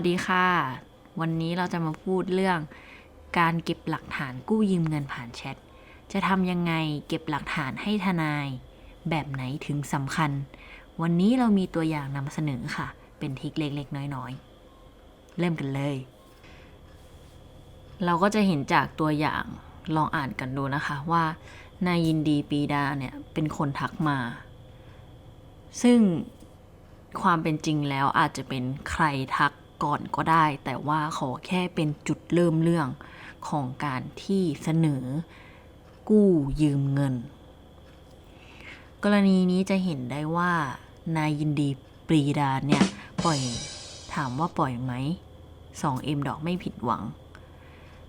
วัสดีค่ะ วันนี้เราจะมาพูดเรื่องการเก็บหลักฐานกู้ยืมเงินผ่านแชท จะทำยังไงเก็บหลักฐานให้ทนาย แบบไหนถึงสำคัญ วันนี้เรามีตัวอย่างนำเสนอค่ะ เป็นทริคเล็กๆ น้อยๆ เริ่มกันเลย เราก็จะเห็นจากตัวอย่างลองอ่านกันดูนะคะว่านายยินดีปีดาเนี่ยเป็นคนทักมา ซึ่งความเป็นจริงแล้วอาจจะเป็นใครทัก ก่อนก็ได้ แต่ว่าขอแค่เป็นจุดเริ่มเรื่องของการที่เสนอกู้ยืมเงิน กรณีนี้จะเห็นได้ว่านายยินดีปรีดาเนี่ย ปล่อยถามว่าปล่อยไหม 2M ดอกไม่ผิดหวัง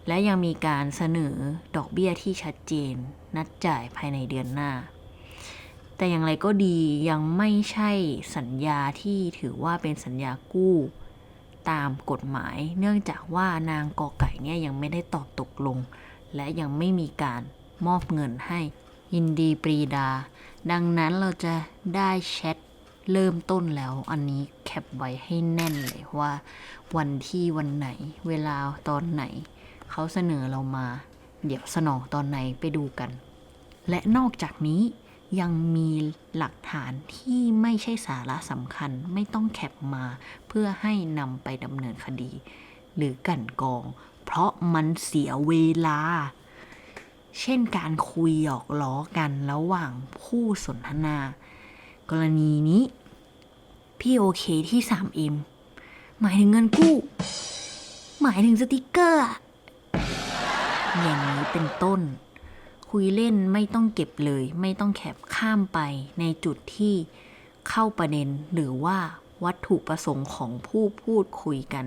และยังมีการเสนอดอกเบี้ยที่ชัดเจน นัดจ่ายภายในเดือนหน้า แต่อย่างไรก็ดียังไม่ใช่สัญญาที่ถือว่าเป็นสัญญากู้ ตามกฎหมาย เนื่องจากว่านางกอไก่เนี่ยยังไม่ได้ตอบตกลง และยังไม่มีการมอบเงินให้ ยินดีปรีดา ดังนั้นเราจะได้แชทเริ่มต้นแล้วอันนี้แคปไว้ให้แน่นเลยว่าวันที่วันไหน เวลาตอนไหน เขาเสนอเรามา เดี๋ยวสนองตอนไหนไปดูกัน และนอกจากนี้ ยังมีหลักฐานที่ไม่ใช่สาระสำคัญไม่ต้องแคปมา เพื่อให้นำไปดำเนินคดี หรือกันกอง เพราะมันเสียเวลา เช่นการคุยหยอกล้อกันระหว่างผู้สนทนา กรณีนี้ พี่โอเคที่ 3M หมายถึงเงินกู้ หมายถึงสติกเกอร์อะอย่างนี้เป็นต้นคุยเล่นไม่ต้องเก็บเลย ไม่ต้องแคป ข้ามไปในจุดที่เข้าประเด็นหรือว่าวัตถุประสงค์ของผู้พูดคุยกัน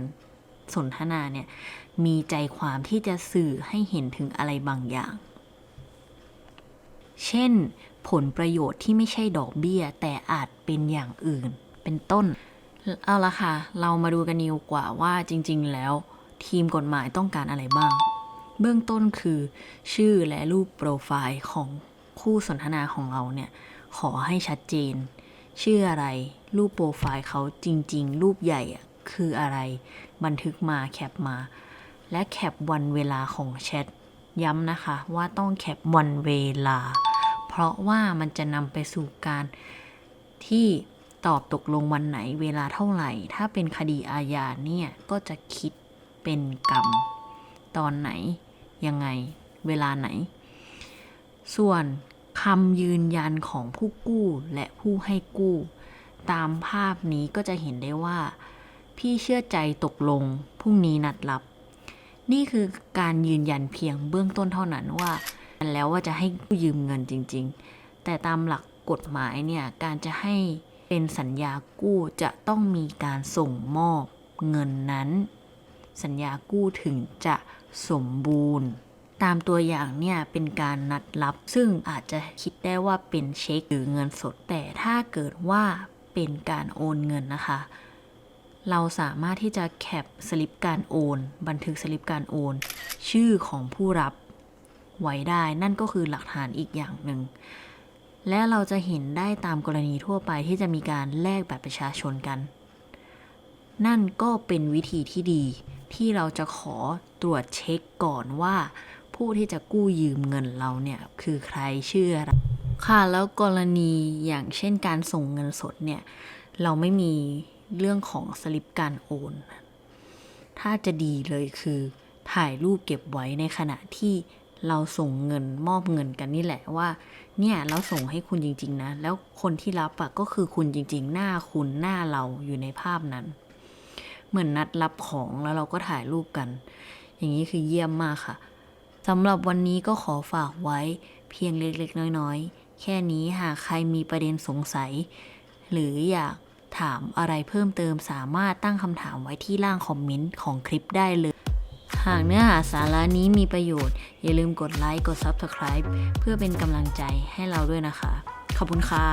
สนทนาเนี่ย มีใจความที่จะสื่อให้เห็นถึงอะไรบางอย่าง เช่น ผลประโยชน์ที่ไม่ใช่ดอกเบี้ย แต่อาจเป็นอย่างอื่น เป็นต้น เอาละค่ะ เรามาดูกันดีกว่าว่าจริง ๆ แล้ว ทีมกฎหมายต้องการอะไรบ้าง เบื้องต้นคือ ชื่อและรูปโปรไฟล์ของ คู่สนทนาของเราเนี่ย ขอให้ชัดเจน ชื่ออะไร รูปโปรไฟล์เขาจริง ๆ รูปใหญ่อะคืออะไร บันทึกมาแคปมา และแคปวันเวลาของแชท ย้ำนะคะว่าต้องแคปวันเวลา เพราะว่ามันจะนำไปสู่การที่ตอบตกลงวันไหนเวลาเท่าไหร่ ถ้าเป็นคดีอาญาเนี่ย ก็จะคิดเป็นกรรม ตอนไหน ยังไง เวลาไหน ส่วนคำยืนยันของผู้กู้และผู้ให้กู้ ตามภาพนี้ก็จะเห็นได้ว่า พี่เชื่อใจตกลงพรุ่งนี้นัดรับ นี่คือการยืนยันเพียงเบื้องต้นเท่านั้นว่า แล้วว่าจะให้กู้ยืมเงินจริง ๆ แต่ตามหลักกฎหมายเนี่ยการจะให้เป็นสัญญากู้จะต้องมีการส่งมอบเงินนั้น สัญญากู้ถึงจะสมบูรณ์ ตามตัวอย่างเนี่ยเป็นการนัดรับ ซึ่งอาจจะคิดได้ว่าเป็นเช็คหรือเงินสด แต่ถ้าเกิดว่าเป็นการโอนเงินนะคะ เราสามารถที่จะแคปสลิปการโอน บันทึกสลิปการโอน ชื่อของผู้รับไว้ได้ นั่นก็คือหลักฐานอีกอย่างหนึ่งและเราจะเห็นได้ตามกรณีทั่วไปที่จะมีการแลกบัตรประชาชนกัน นั่นก็เป็นวิธีที่ดีที่เราจะขอตรวจเช็คก่อนว่า ผู้ที่จะกู้ยืมเงินเราเนี่ยคือใครชื่ออะไรค่ะแล้วกรณีอย่างเช่นการส่งเงินสดเนี่ยเราไม่มีเรื่องของสลิปการโอน ถ้าจะดีเลยคือถ่ายรูปเก็บไว้ในขณะที่เราส่งเงินมอบเงินกันนี่แหละว่า เนี่ยเราส่งให้คุณจริง ๆ นะ แล้วคนที่รับอะก็คือคุณจริง ๆ หน้าคุณหน้าเราอยู่ในภาพนั้น เหมือนนัดรับของแล้วเราก็ถ่ายรูปกัน อย่างนี้คือเยี่ยมมากค่ะ สำหรับวันนี้ก็ขอฝากไว้เพียงเล็กๆ น้อยๆ แค่นี้หากใครมีประเด็นสงสัย หรืออยากถามอะไรเพิ่มเติมสามารถตั้งคำถามไว้ที่ล่างคอมเมนต์ของคลิปได้เลย หากเนื้อหาสาระนี้มีประโยชน์ อย่าลืมกดไลค์ กด Subscribe เพื่อเป็นกำลังใจให้เราด้วยนะคะ ขอบคุณค่ะ